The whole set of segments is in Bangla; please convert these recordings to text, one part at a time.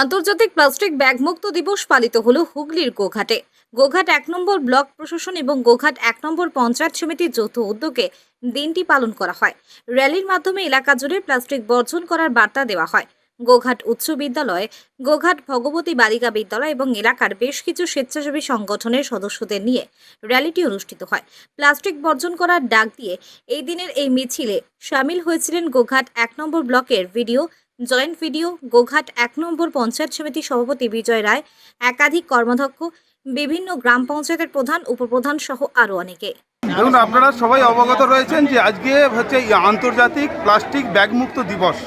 আন্তর্জাতিক প্লাস্টিক ব্যাগ মুক্ত দিবস পালিত হলো হুগলির গোঘাটে। গোঘাট এক নম্বর ব্লক প্রশাসন এবং গোঘাট এক নম্বর পঞ্চায়েত সমিতির যৌথ উদ্যোগে দিনটি পালন করা হয়। র্যালির মাধ্যমে এলাকা জুড়ে প্লাস্টিক বর্জন করার বার্তা দেওয়া হয়। গোঘাট উচ্চ বিদ্যালয়, গোঘাট ভগবতী বালিকা বিদ্যালয় এবং এলাকার বেশ কিছু স্বেচ্ছাসেবী সংগঠনের সদস্যদের নিয়ে র্যালিটি অনুষ্ঠিত হয়। প্লাস্টিক বর্জন করার ডাক দিয়ে এই দিনের এই মিছিলে সামিল হয়েছিলেন গোঘাট এক নম্বর ব্লকের ভিডিও, জয়েন্ট ভিডিও, গোঘাট এক নম্বর পঞ্চায়েত সমিতির সভাপতি বিজয় রায়, একাধিক কর্মাধ্যক্ষ, বিভিন্ন গ্রাম পঞ্চায়েতের প্রধান, উপপ্রধান সহ আরও অনেকে। দেখুন, আপনারা সবাই অবগত রয়েছেন যে আজকে হচ্ছে আন্তর্জাতিক প্লাস্টিক ব্যাগমুক্ত দিবস।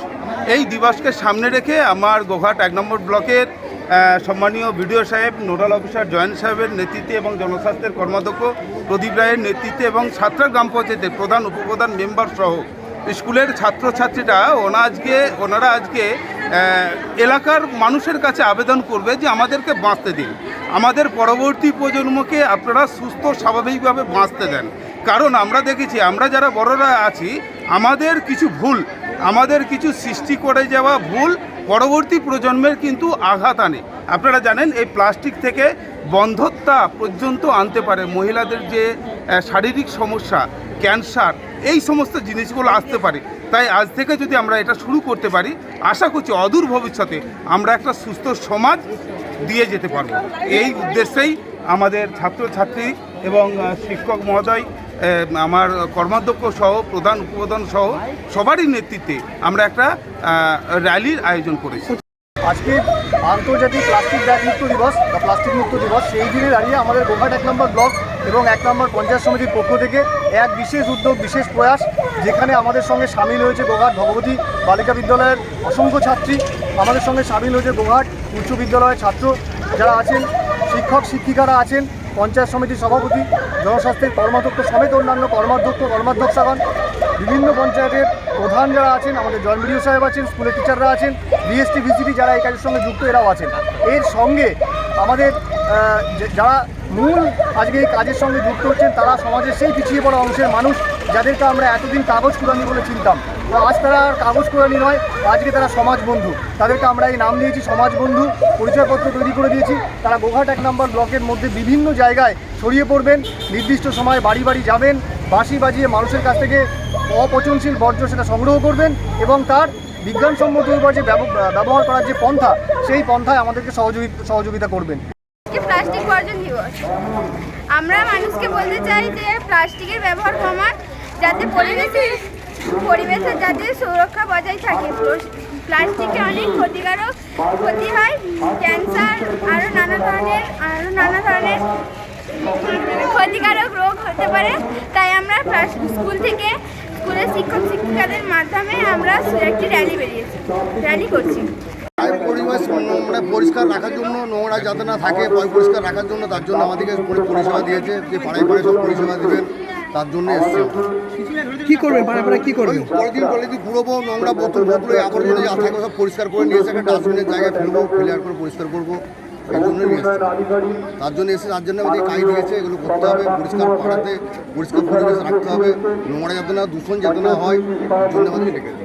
এই দিবসকে সামনে রেখে আমার গোঘাট এক নম্বর ব্লকের সম্মানীয় বিডিও সাহেব, নোডাল অফিসার জয়েন্ট সাহেবের নেতৃত্বে এবং জনস্বাস্থ্যের কর্মাধ্যক্ষ প্রদীপ রায়ের নেতৃত্বে এবং ছাত্রা গ্রাম পঞ্চায়েতের প্রধান, উপপ্রধান মেম্বার সহ স্কুলের ছাত্রছাত্রীরা ওনা আজকে ওনারা আজকে এলাকার মানুষের কাছে আবেদন করবে যে আমাদেরকে বাঁচতে দিন। আমাদের পরবর্তী প্রজন্মকে আপনারা সুস্থ, স্বাভাবিকভাবে বাঁচতে দেন। কারণ আমরা দেখেছি, আমরা যারা বড়রা আছি, আমাদের কিছু ভুল আমাদের কিছু সৃষ্টি করে যাওয়া ভুল পরবর্তী প্রজন্মের কিন্তু আঘাত আনে। আপনারা জানেন, এই প্লাস্টিক থেকে বন্ধত্বা পর্যন্ত আনতে পারে মহিলাদের যে শারীরিক সমস্যা, ক্যান্সার, এই সমস্ত জিনিসগুলো আসতে পারে। তাই আজ থেকে যদি আমরা এটা শুরু করতে পারি, আশা করছি অদূর ভবিষ্যতে আমরা একটা সুস্থ সমাজ দিয়ে যেতে পারব। এই উদ্দেশ্যেই আমাদের ছাত্রছাত্রী এবং শিক্ষক মহোদয় আমার কর্মাধ্যক্ষ সহ, প্রধান উপপ্রধান সহ, সবারই নেতৃত্বে আমরা একটা র্যালির আয়োজন করেছি। আজকে আন্তর্জাতিক প্লাস্টিক ব্যাগ মুক্ত দিবস বা প্লাস্টিক মুক্ত দিবস, সেই দিনে দাঁড়িয়ে আমাদের গোঘাট এক নম্বর ব্লক এবং এক নম্বর পঞ্চায়েত সমিতির পক্ষ থেকে এক বিশেষ উদ্যোগ, বিশেষ প্রয়াস, যেখানে আমাদের সঙ্গে সামিল হয়েছে গোঘাট ভগবতী বালিকা বিদ্যালয়ের অসংখ্য ছাত্রী। আমাদের সঙ্গে সামিল হয়েছে গোঘাট উচ্চ বিদ্যালয়ের ছাত্র যারা আছেন, শিক্ষক, শিক্ষিকারা আছেন পঞ্চায়েত সমিতির সভাপতি, জনস্বাস্থ্যের কর্মাধ্যক্ষ সমেত অন্যান্য কর্মাধ্যক্ষ, কর্মাধ্যক্ষাগণ, বিভিন্ন পঞ্চায়েতের প্রধান যারা আছেন, আমাদের জয়েন্ট বিডিও সাহেব আছেন, স্কুলের টিচাররা আছেন, বিএসটি ভিসিটি যারা এই কাজের সঙ্গে যুক্ত, এরাও আছেন। এর সঙ্গে আমাদের যারা মূল আজকে এই কাজের সঙ্গে যুক্ত হচ্ছেন, তারা সমাজের সেই পিছিয়ে পড়া অংশের মানুষ, যাদেরকে আমরা এতদিন কাগজ কুড়ানি বলে চিনতাম। আজ তারা আর কাগজ কুড়ানি নয়, আজকে তারা সমাজ বন্ধু। তাদেরকে আমরা এই নাম দিয়েছি সমাজ বন্ধু, পরিচয়পত্র তৈরি করে দিয়েছি। তারা গোঘাট এক নম্বর ব্লকের মধ্যে বিভিন্ন জায়গায় ছড়িয়ে পড়বেন, নির্দিষ্ট সময় বাড়ি বাড়ি যাবেন, বাঁশি বাজিয়ে মানুষের কাছ থেকে অপচনশীল বর্জ্য সেটা সংগ্রহ করবেন এবং তার বিজ্ঞানসম্মত উপর যে ব্যবহার করার যে পন্থা, সেই পন্থায় আমাদেরকে সহযোগী সহযোগিতা করবেন। প্লাস্টিক বর্জন দিবস। আমরা মানুষকে বলতে চাই যে প্লাস্টিকের ব্যবহার কমান যাতে পরিবেশের পরিবেশের যাতে সুরক্ষা বজায় থাকে। প্লাস- প্লাস্টিকে অনেক ক্ষতিকারক ক্ষতি হয়। ক্যান্সার আরও নানা ধরনের আরও নানা ধরনের ক্ষতিকারক রোগ হতে পারে। তাই আমরা স্কুল থেকে স্কুলের শিক্ষক, শিক্ষিকাদের মাধ্যমে আমরা একটি র্যালি বেরিয়েছি। র্যালি করছি। পরিবেশ মানে পরিষ্কার রাখার জন্য নোংরা যাতে না থাকে পরিষ্কার রাখার জন্য, তার জন্য আমাদেরকে পরিষেবা দিয়েছে। যে পাড়ায় পাড়ায় সব পরিষেবা দেবেন। তার জন্য এসছে। কি করবে? পাড়া পাড়া কি করবেন পরের দিন ঘুরবো নোংরা বোতল বোতল আবর্জনা যা থাকে সব পরিষ্কার করে নিয়ে এসে একটা ডাস্টবিনের জায়গায় ফেলব ফেলে করে পরিষ্কার করব। এই জন্য তার জন্য এসে তার জন্য আমাদের কাজ দিয়েছে এগুলো করতে হবে পরিষ্কার পাড়াতে পরিষ্কার পরিবেশ রাখতে হবে নোংরা যাতে না দূষণ যাতে না হয় ধন্যবাদ জন্য আমাদের ডেকেছে।